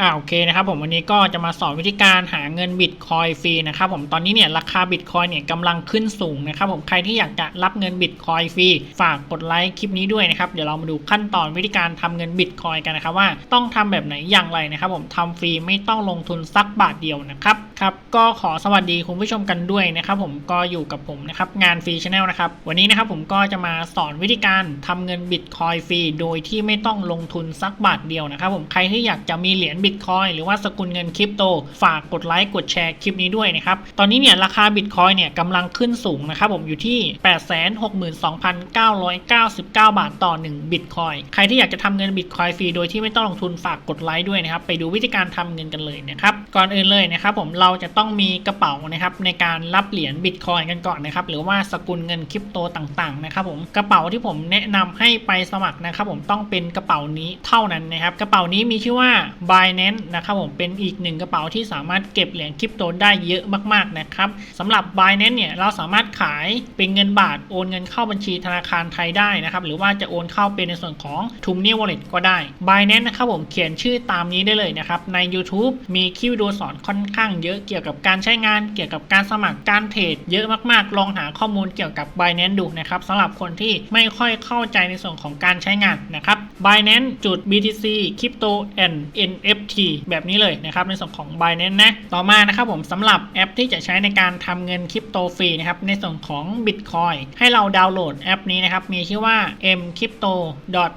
อ่าโอเคนะครับผมวันนี้ก็จะมาสอนวิธีการหาเงินบิตคอยฟรีนะครับผมตอนนี้เนี่ยราคาบิตคอยเนี่ยกำลังขึ้นสูงนะครับผมใครที่อยากจะรับเงินบิตคอยฟรีฝากกดไลค์คลิปนี้ด้วยนะครับเดี๋ยวเรามาดูขั้นตอนวิธีการทำเงินบิตคอยกันนะครับว่าต้องทำแบบไหนอย่างไรนะครับผมทำฟรีไม่ต้องลงทุนสักบาทเดียวนะครับ ครับก็ขอสวัสดีคุณผู้ชมกันด้วยนะครับผมก็อยู่กับผมนะครับงานฟรีชาแนลนะครับวันนี้นะครับผมก็จะมาสอนวิธีการทำเงินบิตคอยฟรีโดยที่ไม่ต้องลงทุนสักบาทเดียวนะครับผมใครที่อยากจะมีเหรียญบิตคอยหรือว่าสกุลเงินคริปโต ฝากกดไลค์กดแชร์คลิปนี้ด้วยนะครับตอนนี้เนี่ยราคาบิตคอยเนี่ยกำลังขึ้นสูงนะครับผมอยู่ที่ 862,999 บาทต่อ1บิตคอยใครที่อยากจะทำเงินบิตคอยฟรีโดยที่ไม่ต้องลงทุนฝากกดไลค์ด้วยนะครับไปดูวิธีการทำเงินกันเลยนะครับก่อนอื่นเลยนะครับผมเราราจะต้องมีกระเป๋านะครับในการรับเหรียญบิตคอยกันก่อนนะครับหรือว่าสกุลเงินคริปโตต่างๆนะครับผมกระเป๋าที่ผมแนะนำให้ไปสมัครนะครับผมต้องเป็นกระเป๋านี้เท่านั้นนะครับกระเป๋านี้มีชื่อว่า Binance นะครับผมเป็นอีกหนึ่งกระเป๋าที่สามารถเก็บเหรียญคริปโตได้เยอะมากๆนะครับสำหรับ Binance เนี่ยเราสามารถขายเป็นเงินบาทโอนเงินเข้าบัญชีธนาคารไทยได้นะครับหรือว่าจะโอนเข้าเป็นในส่วนของ t u m n i Wallet ก็ได้ Binance นะครับผมเขียนชื่อตามนี้ได้เลยนะครับใน YouTube มีคลิปวิดีโอสอนค่อนข้างเยอะเกี่ยวกับการใช้งานเกี่ยวกับการสมัครการเทรดเยอะมากๆ ลองหาข้อมูลเกี่ยวกับ Binance ดูนะครับสำหรับคนที่ไม่ค่อยเข้าใจในส่วนของการใช้งานนะครับ Binance จุด BTC Crypto and NFT แบบนี้เลยนะครับในส่วนของ Binance นะต่อมานะครับผมสำหรับแอปที่จะใช้ในการทำเงินคริปโตฟรีนะครับในส่วนของ Bitcoin ให้เราดาวน์โหลดแอปนี้นะครับมีชื่อว่า m crypto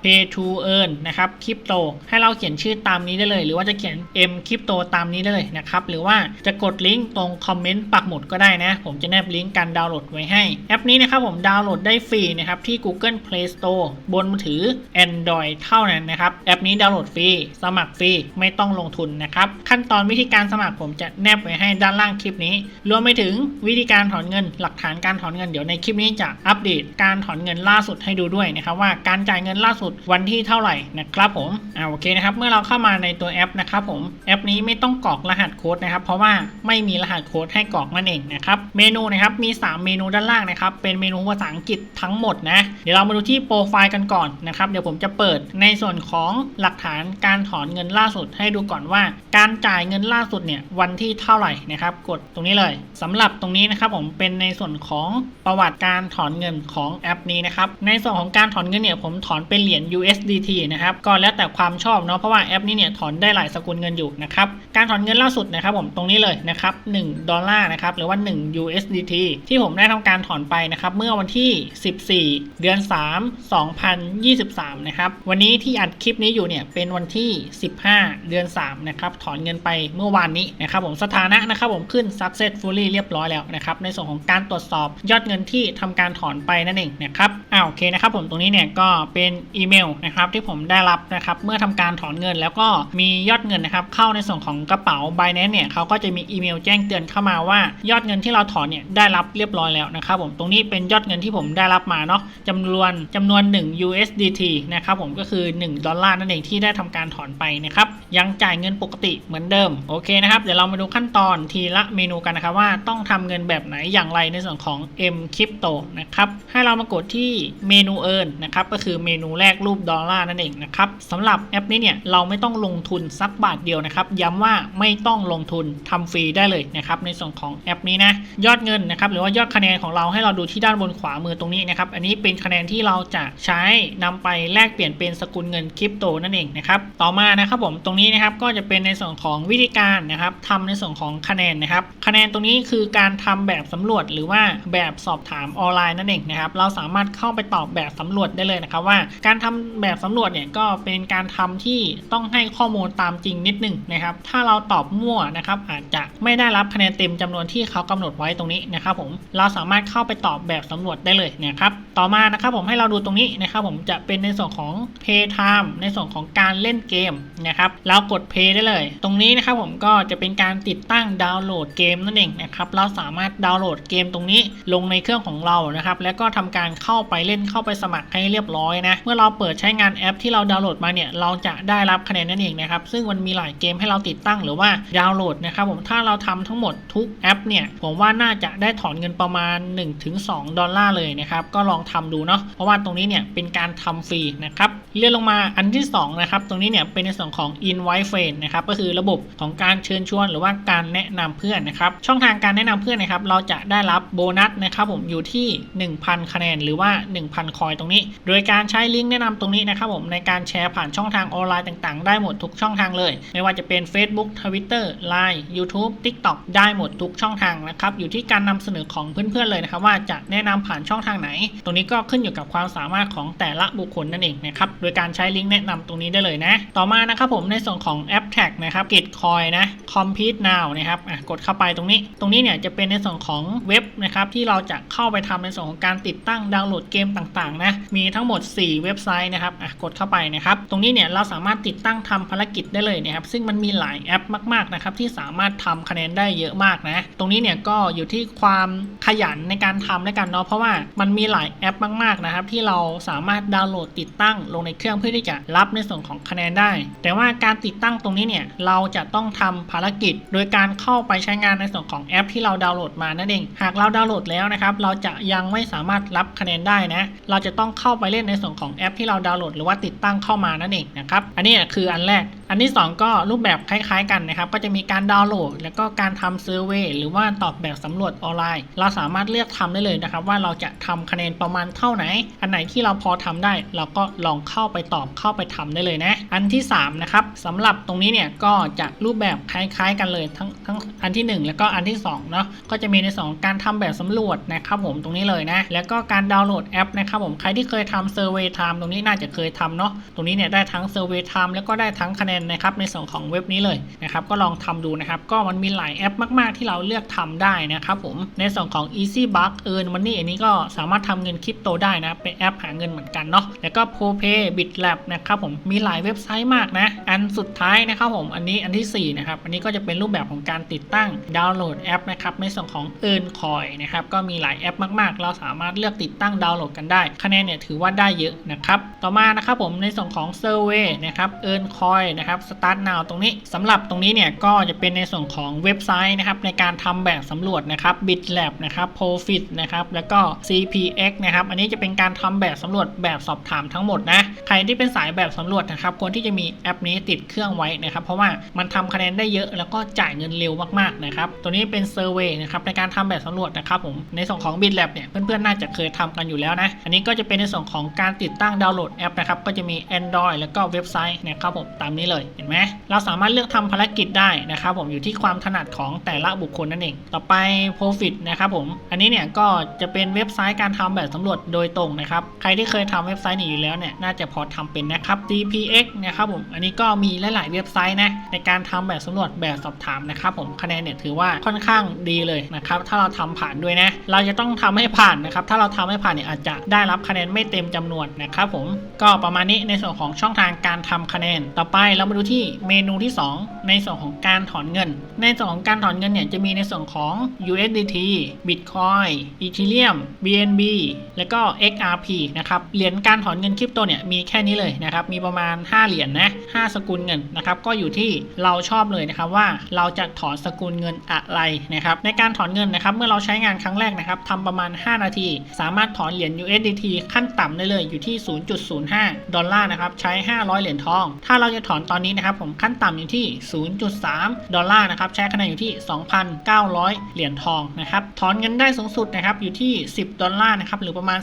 pay to earn นะครับ crypto ให้เราเขียนชื่อตามนี้ได้เลย หรือว่าจะเขียน m crypto ตามนี้ได้เลยนะครับหรือว่าจะกดลิงก์ตรงคอมเมนต์ปักหมุดก็ได้นะ ผมจะแนบลิงก์การดาวน์โหลดไว้ให้ แอปนี้นะครับผมดาวน์โหลดได้ฟรีนะครับที่ Google Play Store บนมือถือ Android เท่านั้นนะครับ แอปนี้ดาวน์โหลดฟรี สมัครฟรี ไม่ต้องลงทุนนะครับ ขั้นตอนวิธีการสมัครผมจะแนบไว้ให้ด้านล่างคลิปนี้ รวมไปถึงวิธีการถอนเงิน หลักฐานการถอนเงินเดี๋ยวในคลิปนี้จะอัปเดตการถอนเงินล่าสุดให้ดูด้วยนะครับว่าการจ่ายเงินล่าสุดวันที่เท่าไหร่นะครับผมอ่าโอเคนะครับเมื่อเราเข้ามาในตัวแอปนะครับผมแอปนี้ไม่ต้องกรอกรหัสโค้ดนะครับเพราะว่าไม่มีรหัสโค้ดให้กรอกนั่นเองนะครับเมนูนะครับมี 3 เมนูด้านล่างนะครับเป็นเมนูภาษาอังกฤษทั้งหมดนะเดี๋ยวเรามาดูที่โปรไฟล์กันก่อนนะครับเดี๋ยวผมจะเปิดในส่วนของหลักฐานการถอนเงินล่าสุดให้ดูก่อนว่า การจ่ายเงินล่าสุดเนี่ยวันที่เท่าไหร่นะครับกดตรงนี้เลยสำหรับตรงนี้นะครับผมเป็นในส่วนของประวัติการถอนเงินของแอปนี้นะครับในส่วนของการถอนเงินเนี่ยผมถอนเป็นเหรียญ USDT นะครับก็แล้วแต่ความชอบเนาะเพราะว่าแอปนี้เนี่ยถอนได้หลายสกุลเงินอยู่นะครับการถอนเงินล่าสุดนะครับผมตรงนี้เลยนะครับ1ดอลลาร์นะครับหรือว่า 1 USDT ที่ผมได้ทำการถอนไปนะครับเมื่อวันที่ 14 เดือน 3 2023 นะครับวันนี้ที่อัดคลิปนี้อยู่เนี่ยเป็นวันที่ 15 เดือน 3 นะครับถอนเงินไปเมื่อวานนี้นะครับผมสถานะนะครับผมขึ้น successfully เรียบร้อยแล้วนะครับในส่วนของการตรวจสอบยอดเงินที่ทำการถอนไปนั่นเองนะครับอ่าโอเคนะครับผมตรงนี้เนี่ยก็เป็นอีเมลนะครับที่ผมได้รับนะครับเมื่อทำการถอนเงินแล้วก็มียอดเงินนะครับเข้าในส่วนของกระเป๋า Binance เนี่ยเขาก็จะมีอีเมลแจ้งเตือนเข้ามาว่า ยอดเงินที่เราถอนเนี่ยได้รับเรียบร้อยแล้วนะครับผมตรงนี้เป็นยอดเงินที่ผมได้รับมาเนาะจำนวนจำนวน 1 USDT นะครับผมก็คือ 1 ดอลลาร์นั่นเองที่ได้ทำการถอนไปนะครับยังจ่ายเงินปกติเหมือนเดิมโอเคนะครับเดี๋ยวเรามาดูขั้นตอนทีละเมนูกันนะครับว่าต้องทำเงินแบบไหนอย่างไรในส่วนของ M Crypto นะครับให้เรามากดที่เมนู Earn นะครับก็คือเมนูแรกรูปดอลลาร์นั่นเองนะครับสำหรับแอปนี้เนี่ยเราไม่ต้องลงทุนสักบาทเดียวนะครับย้ำว่าไม่ต้องลงทุนทำฟรีได้เลยนะครับในส่วนของแอปนี้นะยอดเงินนะครับหรือว่ายอดคะแนนของเราให้เราดูที่ด้านบนขวามือตรงนี้นะครับอันนี้เป็นคะแนนที่เราจะใช้นำไปแลกเปลี่ยนเป็นสกุลเงินคริปโตนั่นเองนะครับต่อมานะครับผมตรงนี้นะครับก็จะเป็นในส่วนของวิธีการนะครับทำในส่วนของคะแนนนะครับคะแนนตรงนี้คือการทำแบบสำรวจหรือว่าแบบสอบถามออนไลน์นั่นเองนะครับเราสามารถเข้าไปตอบแบบสำรวจได้เลยนะครับว่า การทำแบบสำรวจเนี่ยก็เป็นการทำที่ต้องให้ข้อมูลตามจริงนิดนึงนะครับถ้าเราตอบมั่วนะครับอาจจะไม่ได้รับคะแนนเต็มจำนวนที่เขากำหนดไว้ตรงนี้นะครับผมเราสามารถเข้าไปตอบแบบสำรวจได้เลยนะครับต่อมานะครับผมให้เราดูตรงนี้นะครับผมจะเป็นในส่วนของ Pay Time ในส่วนของการเล่นเกมนะครับเรากด Pay ได้เลย ตรงนี้นะครับผมก็จะเป็นการติดตั้งดาวน์โหลดเกมนั่นเองนะครับเราสามารถดาวน์โหลดเกมตรงนี้ลงในเครื่องของเรานะครับแล้วก็ทำการเข้าไปเล่นเข้าไปสมัครให้เรียบร้อยนะเมื่อเราเปิดใช้งานแอปที่เราดาวน์โหลดมาเนี่ยเราจะได้รับคะแนนนั่นเองนะครับซึ่งมันมีหลายเกมให้เราติดตั้งหรือว่าดาวน์โหลดนะครับผมถ้าเราทำทั้งหมดทุกแอปเนี่ยผมว่าน่าจะได้ถอนเงินประมาณ 1-2 ดอลลาร์เลยนะครับก็ลองทำดูเนาะเพราะว่าตรงนี้เนี่ยเป็นการทำฟรีนะครับเลื่อนลงมาอันที่สองนะครับตรงนี้เนี่ยเป็นในส่วนของ invite friend นะครับก็คือระบบของการเชิญชวนหรือว่าการแนะนำเพื่อนนะครับช่องทางการแนะนำเพื่อนนะครับเราจะได้รับโบนัสนะครับผมอยู่ที่ 1,000 คะแนนหรือว่า 1,000 คอยตรงนี้ โดยการใช้ลิงก์แนะนำตรงนี้นะครับผมในการแชร์ผ่านช่องทางออนไลน์ต่างๆ ได้หมดทุกช่องทางเลย ไม่ว่าจะเป็น Facebook Twitter Line YouTube TikTok ได้หมดทุกช่องทางนะครับอยู่ที่การนำเสนอของเพื่อนๆเลยนะครับว่าจะแนะนำผ่านช่องทางไหน ตรงนี้ก็ขึ้นอยู่กับความสามารถของแต่ละบุคคลนั่นเองนะครับโดยการใช้ลิงก์แนะนำตรงนี้ได้เลยนะ ต่อมานะครับผมในส่วนของแอปแท็กนะครับกิจคอยนะ Compete Now นะครับกดเข้าไปตรงนี้ ตรงนี้เนี่ยจะเป็นในส่วนของเว็บนะครับที่เราจะเข้าไปทำในส่วนของการติดตั้งดาวน์โหลดเกมต่างๆนะมีทั้งหมด 4 เว็บไซต์นะครับกดเข้าไปนะครับตรงนี้เนี่ยเราสามารถติดตั้งทำภารกิจได้เลยนะครับซึ่งมันมีหลายแอปมากๆนะครับที่สามารถทำคะแนนได้เยอะมากนะ ตรงนี้เนี่ยก็อยู่ที่ความขยันในการทำแล้วกันเนาะเพราะว่ามันมีหลายแอปมากๆนะครับ ที่เราสามารถดาวน์โหลดติดตั้งลงในเครื่องเพื่อที่จะรับในส่วนของคะแนนได้ แต่ว่าการติดตั้งตรงนี้เนี่ยเราจะต้องทำภารกิจ โดยการเข้าไปใช้งานในส่วนของแอป ที่เราดาวน์โหลดมานั่นเองหากเราดาวน์โหลดแล้วนะครับเราจะยังไม่สามารถรับคะแนนได้นะ เราจะต้องเข้าไปเล่นในส่วนของแอป ที่เราดาวน์โหลดหรือว่าติดตั้งเข้ามานั่นเองนะครับอันนี้คืออันแรก อันที่ 2 ก็รูปแบบคล้าย ๆ กันนะครับ ก็จะมีการดาวน์โหลด แล้วก็การทำเซอร์เวยหรือว่าตอบแบบสำรวจออนไลน์ เราสามารถเลือกทำได้เลยนะครับ ว่าเราจะทำคะแนนประมาณเท่าไหน อันไหนที่เราพอทำได้ เราก็ลองเข้าไปตอบเข้าไปทำได้เลยนะ อันที่3นะครับสำหรับตรงนี้เนี่ยก็จะรูปแบบคล้าย ๆ กันเลยทั้งทั้งอันที่ 1 แล้วก็อันที่2เนาะก็จะมีในสองการทำแบบสำรวจนะครับผมตรงนี้เลยนะ แล้วก็การดาวน์โหลดแอปนะครับผมใครที่เคยทำเซอร์เวยไทม์ตรงนี้น่าจะเคยทำเนาะตรงนี้เนี่ยได้ทั้งเซอร์เวยไทม์แล้วก็ได้ทั้งคะแนนนะครับในส่วนของเว็บนี้เลยนะครับก็ลองทำดูนะครับก็มันมีหลายแอปมาก ๆ ที่เราเลือกทำได้นะครับผมในส่วนของ Easy Buck Earn Money อันนี้ก็สามารถทำเงินคริปโตได้นะเป็นแอปหาเงินเหมือนกันเนาะแล้วก็ ProPay BitLab นะครับผมมีหลายเว็บไซต์มากนะอันสุดท้ายนะครับผมอันนี้อันที่4นะครับอันนี้ก็จะเป็นรูปแบบของการติดตั้งดาวน์โหลดแอปนะครับในส่วนของ Earn Coin นะครับก็มีหลายแอปมาก ๆ เราสามารถเลือกติดตั้งดาวน์โหลดกันได้ คะแนนเนี่ยถือว่าได้เยอะนะครับต่อมานะครับผมในส่วนของ Survey นะครับ Earn Coin นะครับ Start Now ตรงนี้สำหรับตรงนี้เนี่ยก็จะเป็นในส่วนของเว็บไซต์นะครับในการทำแบบสำรวจนะครับ BitLab นะครับ Profit นะครับแล้วก็ CPX นะครับอันนี้จะเป็นการทำแบบสำรวจแบบสอบถามทั้งหมดนะใครที่เป็นสายแบบสำรวจนะครับควรที่จะมีแอปนี้ติดเครื่องไว้นะครับเพราะว่ามันทำคะแนนได้เยอะแล้วก็จ่ายเงินเร็วมากๆนะครับตัวนี้เป็น Survey นะครับในการทำแบบสำรวจนะครับผมในส่วนของ BitLab เนี่ยเพื่อนๆน่าจะเคยทำกันอยู่แล้วนะอันนี้ก็จะเป็นในส่วนของการติดตั้งดาวน์โหลดแอปนะครับก็จะมี Android แล้วก็เว็บไซต์นะครับผมตามนี้เลยเห็นไหมเราสามารถเลือกทำภารกิจได้นะครับผมอยู่ที่ความถนัดของแต่ละบุคคลนั่นเอง ต่อไป Profit นะครับผมอันนี้เนี่ยก็จะเป็นเว็บไซต์การทำแบบสำรวจโดยตรงนะครับใครที่เคยทำเว็บไซต์นี้อยู่แล้วเนี่ยน่าจะพอทำเป็นนะครับ DPX นะครับผมอันนี้ก็มีหลาย ๆ เว็บไซต์นะในการทำแบบสำรวจแบบสอบถามนะครับผมคะแนนเนี่ยถือว่าค่อนข้างดีเลยนะครับถ้าเราทำผ่านด้วยนะ เราจะต้องทำให้ผ่านนะครับถ้าเราทำให้ผ่านเนี่ยอาจจะได้รับคะแนนไม่เต็มจำนวนนะครับผมก็ประมาณนี้ในส่วนของช่องทางการทำคะแนนต่อไปเรามาดูที่เมนูที่ 2ในส่วนของการถอนเงิน ในส่วนของการถอนเงินเนี่ยจะมีในส่วนของ USDT Bitcoin Ethereum BNB แล้วก็ XRP นะครับ เหรียญการถอนเงินคริปโตเนี่ยมีแค่นี้เลยนะครับ มีประมาณ 5 เหรียญนะ5สกุลเงินนะครับ ก็อยู่ที่เราชอบเลยนะครับว่าเราจะถอนสกุลเงินอะไรนะครับ ในการถอนเงินนะครับ เมื่อเราใช้งานครั้งแรกนะครับทำประมาณ 5 นาที สามารถถอนเหรียญ USDT ขั้นต่ำได้เลยอยู่ที่ 0.05 ดอลลาร์นะครับ ใช้ 500 เหรียญทอง ถ้าเราจะถอนตอนนี้นะครับ ผมขั้นต่ำอยู่ที่0.3 ดอลลาร์นะครับ ใช้คะแนนอยู่ที่ 2,900 เหรียญทองนะครับ ถอนเงินได้สูงสุดนะครับ อยู่ที่ 10 ดอลลาร์นะครับ หรือประมาณ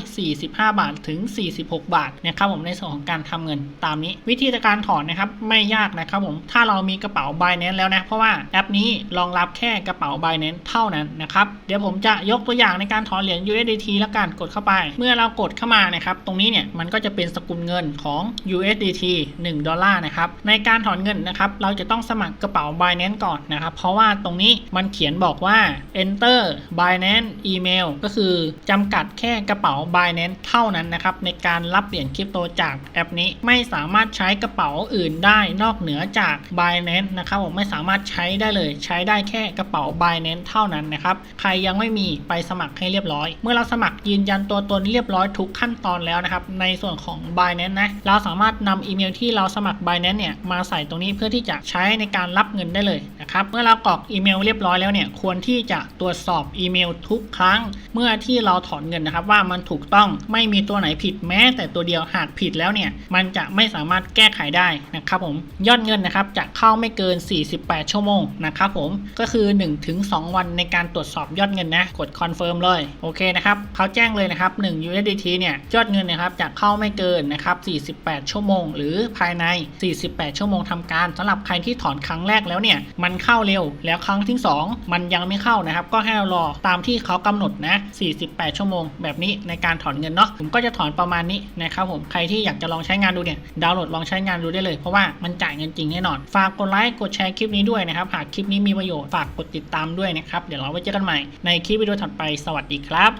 345 บาท ถึง 46 บาทนะครับผมในส่วนของการทำเงินตามนี้ วิธีการถอนนะครับ ไม่ยากนะครับผม ถ้าเรามีกระเป๋า Binance แล้วนะ เพราะว่าแอปนี้รองรับแค่กระเป๋า Binance เท่านั้นนะครับ เดี๋ยวผมจะยกตัวอย่างในการถอนเหรียญ USDT แล้วกัน กดเข้าไป เมื่อเรากดเข้ามานะครับ ตรงนี้เนี่ย มันก็จะเป็นสกุลเงินของ USDT 1 ดอลลาร์นะครับ ในการถอนเงินนะครับเราจะต้องสมัครกระเป๋า Binance ก่อนนะครับ เพราะว่าตรงนี้มันเขียนบอกว่า enter Binance email ก็คือจำกัดแค่กระเป๋า Binance เท่านั้นนะครับในการรับเหรียญคริปโตจากแอปนี้ไม่สามารถใช้กระเป๋าอื่นได้นอกเหนือจาก Binance นะครับผมไม่สามารถใช้ได้เลย ใช้ได้แค่กระเป๋า Binance เท่านั้นนะครับใครยังไม่มีไปสมัครให้เรียบร้อย เมื่อเราสมัครยืนยันตัวตนเรียบร้อยทุกขั้นตอนแล้วนะครับในส่วนของ Binance นะเราสามารถนำอีเมลที่เราสมัคร Binance เนี่ยมาใส่ตรงนี้เพื่อที่ที่จะใช้ในการรับเงินได้เลย นะครับ เมื่อเรากรอกอีเมลเรียบร้อยแล้วเนี่ยควรที่จะตรวจสอบอีเมลทุกครั้ง เมื่อที่เราถอนเงินนะครับ ว่ามันถูกต้องไม่มีตัวไหนผิดแม้ แต่ตัวเดียวหากผิดแล้วเนี่ยมันจะไม่สามารถแก้ไขได้นะครับผมยอดเงินนะครับจะเข้าไม่เกิน 48 ชั่วโมงนะครับผมก็คือ 1-2 วันในการตรวจสอบยอดเงินนะกดคอนเฟิร์มเลยโอเคนะครับเขาแจ้งเลยนะครับ1 USDT เนี่ยยอดเงินนะครับจะเข้าไม่เกินนะครับ48 ชั่วโมง หรือภายใน 48 ชั่วโมงทำการสำหรับใครที่ถอนครั้งแรกแล้วเนี่ยมันเข้าเร็ว แล้วครั้งที่ 2 มันยังไม่เข้านะครับ ก็ให้เรารอตามที่เขากำหนดนะ 48 ชั่วโมง แบบนี้ในการถอนเงินเนาะผมก็จะถอนประมาณนี้นะครับผมใครที่อยากจะลองใช้งานดูเนี่ยดาวน์โหลดลองใช้งานดูได้เลยเพราะว่ามันจ่ายเงินจริงแน่นอนฝากกดไลค์กดแชร์คลิปนี้ด้วยนะครับหากคลิปนี้มีประโยชน์ฝากกดติดตามด้วยนะครับเดี๋ยวเราไว้เจอกันใหม่ในคลิปวิดีโอถัดไปสวัสดีครับ